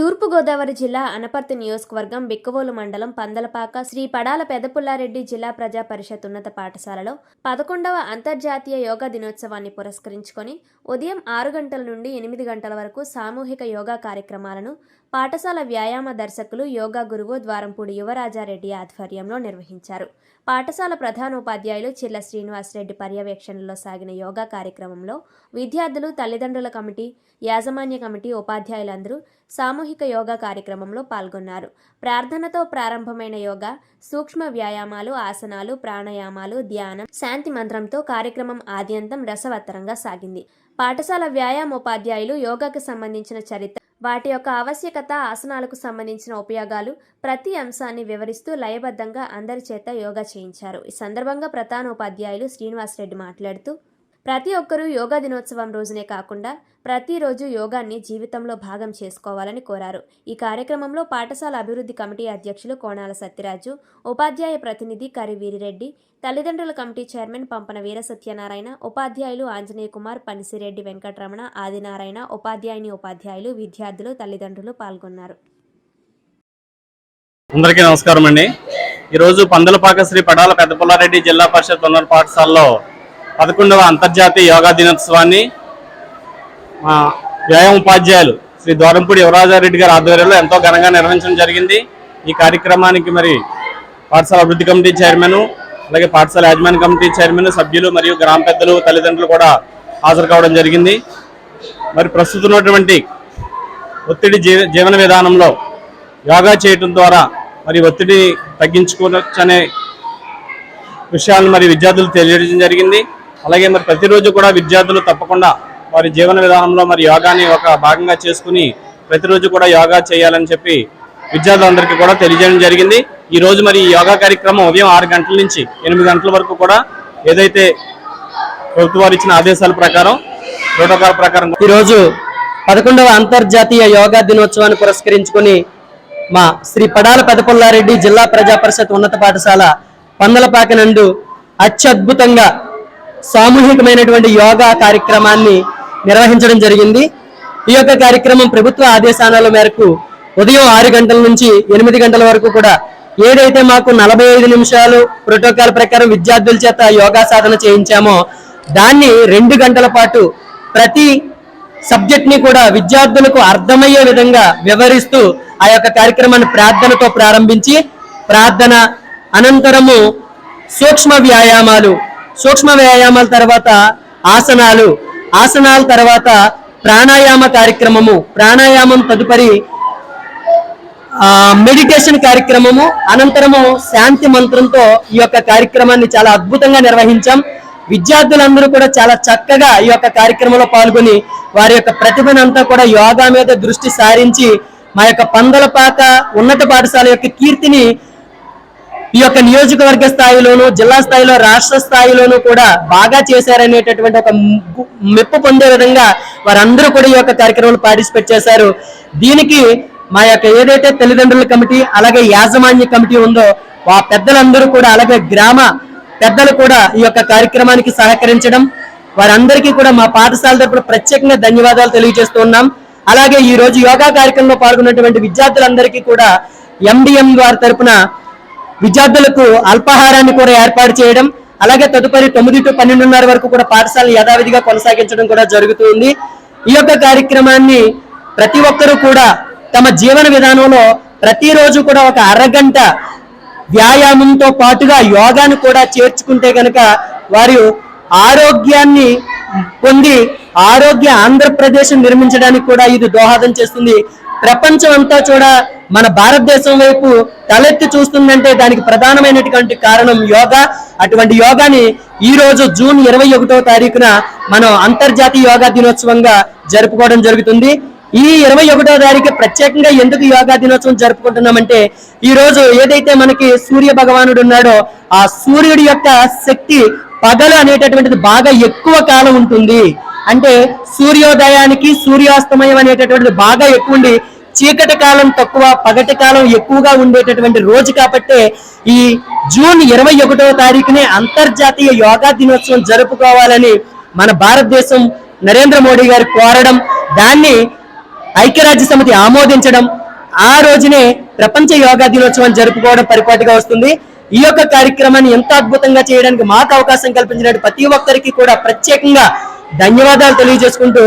తూర్పుగోదావరి జిల్లా అనపర్తి నియోజకవర్గం బిక్కవోలు మండలం పందలపాక శ్రీ పడాల పెదపుల్లారెడ్డి జిల్లా ప్రజా పరిషత్ ఉన్నత పాఠశాలలో పదకొండవ అంతర్జాతీయ యోగా దినోత్సవాన్ని పురస్కరించుకొని ఉదయం ఆరు గంటల నుండి ఎనిమిది గంటల వరకు సామూహిక యోగా కార్యక్రమాలను పాఠశాల వ్యాయామ దర్శకులు యోగా గురువు ద్వారంపూడి యువరాజారెడ్డి ఆధ్వర్యంలో నిర్వహించారు. పాఠశాల ప్రధానోపాధ్యాయులు చిల్ల శ్రీనివాసరెడ్డి పర్యవేక్షణలో సాగిన యోగా కార్యక్రమంలో విద్యార్థులు తల్లిదండ్రుల కమిటీ యాజమాన్య కమిటీ ఉపాధ్యాయులందరూ సామూహిక యోగా కార్యక్రమంలో పాల్గొన్నారు. ప్రార్థనతో ప్రారంభమైన యోగా సూక్ష్మ వ్యాయామాలు ఆసనాలు ప్రాణాయామాలు ధ్యానం శాంతి మంత్రంతో కార్యక్రమం ఆద్యంతం రసవత్తరంగా సాగింది. పాఠశాల వ్యాయామోపాధ్యాయులు యోగాకు సంబంధించిన చరిత్ర వాటి యొక్క ఆవశ్యకత ఆసనాలకు సంబంధించిన ఉపయోగాలు ప్రతి అంశాన్ని వివరిస్తూ లయబద్ధంగా అందరి చేత యోగా చేయించారు. ఈ సందర్భంగా ప్రధానోపాధ్యాయులు శ్రీనివాసరెడ్డి మాట్లాడుతూ ప్రతి ఒక్కరూ యోగా దినోత్సవం రోజునే కాకుండా ప్రతిరోజు యోగాన్ని జీవితంలో భాగం చేసుకోవాలని కోరారు. ఈ కార్యక్రమంలో పాఠశాల అభివృద్ధి కమిటీ అధ్యక్షులు కోణాల సత్యరాజు ఉపాధ్యాయ ప్రతినిధి కరి వీరిరెడ్డి తల్లిదండ్రుల కమిటీ చైర్మన్ పంపన వీర సత్యనారాయణ ఉపాధ్యాయులు ఆంజనేయ కుమార్ పనిసిరెడ్డి వెంకటరమణ ఆదినారాయణ ఉపాధ్యాయుని ఉపాధ్యాయులు విద్యార్థులు తల్లిదండ్రులు పాల్గొన్నారు. అందరికీ నమస్కారం అండి ఈరోజు పందలపాక శ్రీ పడాల పెద్దపుల్లారెడ్డి జిల్లా పరిషత్ ఉన్నత పాఠశాలలో పదకొండవ అంతర్జాతీయ యోగా దినోత్సవాన్ని మా వ్యాయామ ఉపాధ్యాయులు శ్రీ దోరంపూడి యువరాజారెడ్డి గారి ఆధ్వర్యంలో ఎంతో ఘనంగా నిర్వహించడం జరిగింది. ఈ కార్యక్రమానికి మరి పాఠశాల అభివృద్ధి కమిటీ చైర్మన్ అలాగే పాఠశాల యాజమాన్య కమిటీ చైర్మన్ సభ్యులు మరియు గ్రామ పెద్దలు తల్లిదండ్రులు కూడా హాజరు కావడం జరిగింది. మరి ప్రస్తుతం ఉన్నటువంటి ఒత్తిడి జీవన విధానంలో యోగా చేయటం ద్వారా మరి ఒత్తిడి తగ్గించుకోవచ్చు అనే విషయాలను మరి విద్యార్థులు తెలియజేయడం జరిగింది. అలాగే మరి ప్రతిరోజు కూడా విద్యార్థులు తప్పకుండా వారి జీవన విధానంలో మరి యోగాని ఒక భాగంగా చేసుకుని ప్రతిరోజు కూడా యోగా చేయాలని చెప్పి విద్యార్థులందరికీ కూడా తెలియజేయడం జరిగింది. ఈ రోజు మరి ఈ యోగా కార్యక్రమం ఉదయం ఆరు గంటల నుంచి ఎనిమిది గంటల వరకు కూడా ఏదైతే ప్రభుత్వం వారు ఇచ్చిన ఆదేశాల ప్రకారం ప్రోటోకాల్ ప్రకారం ఈరోజు పదకొండవ అంతర్జాతీయ యోగా దినోత్సవాన్ని పురస్కరించుకొని మా శ్రీ పడాల పెదపుల్లారెడ్డి జిల్లా ప్రజా పరిషత్ ఉన్నత పాఠశాల పందలపాక నందు అత్యద్భుతంగా సామూహికమైనటువంటి యోగా కార్యక్రమాన్ని నిర్వహించడం జరిగింది. ఈ యొక్క కార్యక్రమం ప్రభుత్వ ఆదేశాల మేరకు ఉదయం ఆరు గంటల నుంచి ఎనిమిది గంటల వరకు కూడా ఏదైతే మాకు నలభై ఐదు నిమిషాలు ప్రోటోకాల్ ప్రకారం విద్యార్థుల చేత యోగా సాధన చేయించామో దాన్ని రెండు గంటల పాటు ప్రతి సబ్జెక్ట్ని కూడా విద్యార్థులకు అర్థమయ్యే విధంగా వివరిస్తూ ఆ యొక్క కార్యక్రమాన్ని ప్రార్థనతో ప్రారంభించి ప్రార్థన అనంతరము సూక్ష్మ వ్యాయామాలు సూక్ష్మ వ్యాయామాల తర్వాత ఆసనాలు ఆసనాల తర్వాత ప్రాణాయామ కార్యక్రమము ప్రాణాయామం తదుపరి మెడిటేషన్ కార్యక్రమము అనంతరము శాంతి మంత్రంతో ఈ యొక్క కార్యక్రమాన్ని చాలా అద్భుతంగా నిర్వహించాం. విద్యార్థులందరూ కూడా చాలా చక్కగా ఈ యొక్క కార్యక్రమంలో పాల్గొని వారి యొక్క ప్రతిభనంతా కూడా యోగా మీద దృష్టి సారించి మా యొక్క పందలపాక ఉన్నత పాఠశాల యొక్క కీర్తిని ఈ యొక్క నియోజకవర్గ స్థాయిలోను జిల్లా స్థాయిలో రాష్ట్ర స్థాయిలోనూ కూడా బాగా చేశారనేటటువంటి ఒక మెప్పు పొందే విధంగా వారందరూ కూడా ఈ యొక్క కార్యక్రమంలో పార్టిసిపేట్ చేశారు. దీనికి మా యొక్క ఏదైతే తల్లిదండ్రుల కమిటీ అలాగే యాజమాన్య కమిటీ ఉందో ఆ పెద్దలందరూ కూడా అలాగే గ్రామ పెద్దలు కూడా ఈ యొక్క కార్యక్రమానికి సహకరించడం వారందరికీ కూడా మా పాఠశాల తరపున ప్రత్యేకంగా ధన్యవాదాలు తెలియజేస్తున్నాం అలాగే ఈ రోజు యోగా కార్యక్రమంలో పాల్గొన్నటువంటి విద్యార్థులందరికీ కూడా ఎండిఎం వారి తరపున విద్యార్థులకు అల్పాహారాన్ని కూడా ఏర్పాటు చేయడం అలాగే తదుపరి తొమ్మిది టు పన్నెండున్నర వరకు కూడా పాఠశాలను యథావిధిగా కొనసాగించడం కూడా జరుగుతుంది. ఈ యొక్క కార్యక్రమాన్ని ప్రతి ఒక్కరూ కూడా తమ జీవన విధానంలో ప్రతిరోజు కూడా ఒక అరగంట వ్యాయామంతో పాటుగా యోగాను కూడా చేర్చుకుంటే కనుక వారు ఆరోగ్యాన్ని పొంది ఆరోగ్య ఆంధ్రప్రదేశ్ నిర్మించడానికి కూడా ఇది దోహదం చేస్తుంది. ప్రపంచం అంతా కూడా మన భారతదేశం వైపు తలెత్తి చూస్తుందంటే దానికి ప్రధానమైనటువంటి కారణం యోగా. అటువంటి యోగాని ఈ రోజు జూన్ ఇరవై ఒకటో తారీఖున మనం అంతర్జాతీయ యోగా దినోత్సవంగా జరుపుకోవడం జరుగుతుంది. ఈ ఇరవై ఒకటో తారీఖు ప్రత్యేకంగా ఎందుకు యోగా దినోత్సవం జరుపుకుంటున్నామంటే ఈ రోజు ఏదైతే మనకి సూర్య భగవానుడు ఉన్నాడో ఆ సూర్యుడి యొక్క శక్తి పగలు అనేటటువంటిది బాగా ఎక్కువ కాలం ఉంటుంది. అంటే సూర్యోదయానికి సూర్యాస్తమయం అనేటటువంటిది బాగా ఎక్కువ ఉండి చీకటి కాలం తక్కువ పగటి కాలం ఎక్కువగా ఉండేటటువంటి రోజు కాబట్టే ఈ జూన్ ఇరవై ఒకటో తారీఖునే అంతర్జాతీయ యోగా దినోత్సవం జరుపుకోవాలని మన భారతదేశం నరేంద్ర మోడీ గారు కోరడం దాన్ని ఐక్యరాజ్య సమితి ఆమోదించడం ఆ రోజునే ప్రపంచ యోగా దినోత్సవం జరుపుకోవడం పరిపాటిగా వస్తుంది. ఈ యొక్క కార్యక్రమాన్ని ఎంత అద్భుతంగా చేయడానికి మాకు అవకాశం కల్పించినట్టు ప్రతి ఒక్కరికి కూడా ప్రత్యేకంగా ధన్యవాదాలు తెలియజేసుకుంటూ